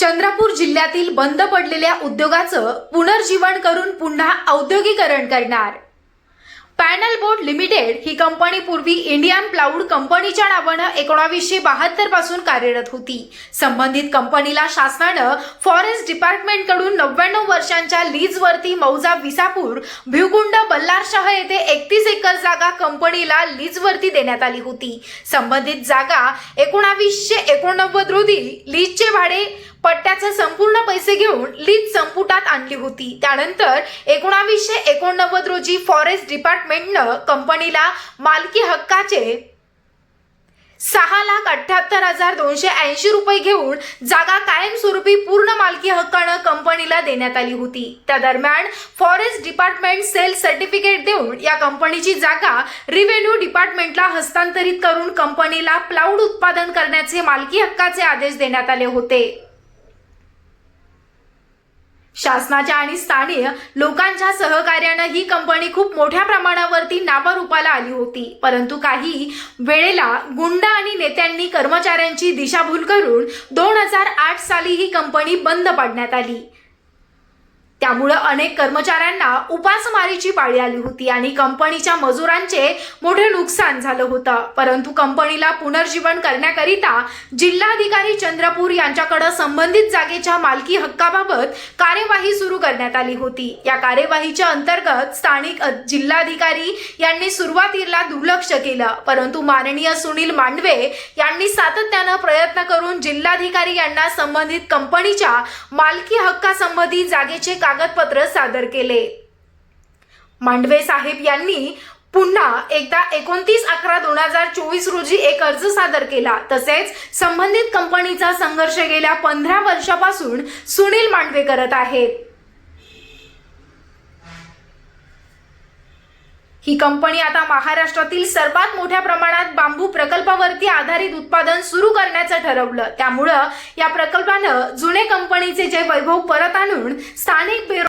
चंद्रपूर जिल्ह्यातील बंद पडलेल्या उद्योगाचं पुनर्जीवन करून पुन्हा औद्योगिकरण करणार. पॅनल बोर्ड लिमिटेड ही कंपनी पूर्वी इंडियन प्लाऊड कंपनीच्या नावानं एकोणावीसशे बहात्तरपासून कार्यरत होती. संबंधित कंपनीला शासनानं फॉरेस्ट डिपार्टमेंटकडून नव्याण्णव वर्षांच्या लीजवरती मौजा विसापूर भिवकुंड बल्लारशाह येथे एकतीस एकर जागा कंपनीला लीजवरती देण्यात आली होती. संबंधित जागा एकोणावीसशे एकोणनव्वद रोजी लीजचे भाडे पट्ट्याचे संपूर्ण पैसे घेऊन लीज संपुटात आणली होती. त्यानंतर एकोणावीसशे एकोणनव्वद रोजी फॉरेस्ट डिपार्टमेंटनं कंपनीला मालकी हक्काचे सहा लाख अठ्ठ्याहत्तर हजार दोनशे ऐंशी रुपये घेऊन जागा कायमस्वरूपी पूर्ण मालकी हक्कानं कंपनीला देण्यात आली होती. त्या दरम्यान फॉरेस्ट डिपार्टमेंट सेल सर्टिफिकेट देऊन या कंपनीची जागा रिव्हेन्यू डिपार्टमेंटला हस्तांतरित करून कंपनीला प्लाऊड उत्पादन करण्याचे मालकी हक्काचे आदेश देण्यात आले होते. शासनाच्या आणि स्थानिक लोकांच्या सहकार्यानं ही कंपनी खूप मोठ्या प्रमाणावरती नावारूपाला आली होती. परंतु काही वेळेला गुंड आणि नेत्यांनी कर्मचाऱ्यांची दिशाभूल करून दोन हजार आठ साली ही कंपनी बंद पाडण्यात आली. त्यामुळं अनेक कर्मचाऱ्यांना उपासमारीची पाळी आली होती आणि कंपनीच्या मजुरांचे मोठे नुकसान झालं होतं. परंतु कंपनीला पुनर्जीवन करण्याकरिता जिल्हाधिकारी चंद्रपूर यांच्याकडे संबंधित जागेच्या मालकी हक्काबाबत कार्यवाही सुरू करण्यात आली होती. या कार्यवाहीच्या अंतर्गत स्थानिक जिल्हाधिकारी यांनी सुरुवातीला दुर्लक्ष केलं. परंतु माननीय सुनील मांडवे यांनी सातत्यानं प्रयत्न करून जिल्हाधिकारी यांना संबंधित कंपनीच्या मालकी हक्कासंबंधी जागेचे कागदपत्र सादर केले. मांडवे साहेब यांनी पुन्हा एकदा एकोणतीस अकरा दोन हजार चोवीस रोजी एक अर्ज सादर केला. तसेच संबंधित कंपनीचा संघर्ष गेल्या पंधरा वर्षापासून सुनील मांडवे करत आहेत. ही कंपनी आता महाराष्ट्रातील सर्वात मोठ्या प्रमाणात आधारित उत्पादन सुरू करण्याचं ठरवलं. त्यामुळं या प्रकल्पानं जुने कंपनीचे जे वैभव परत आणून स्थानिक बेरो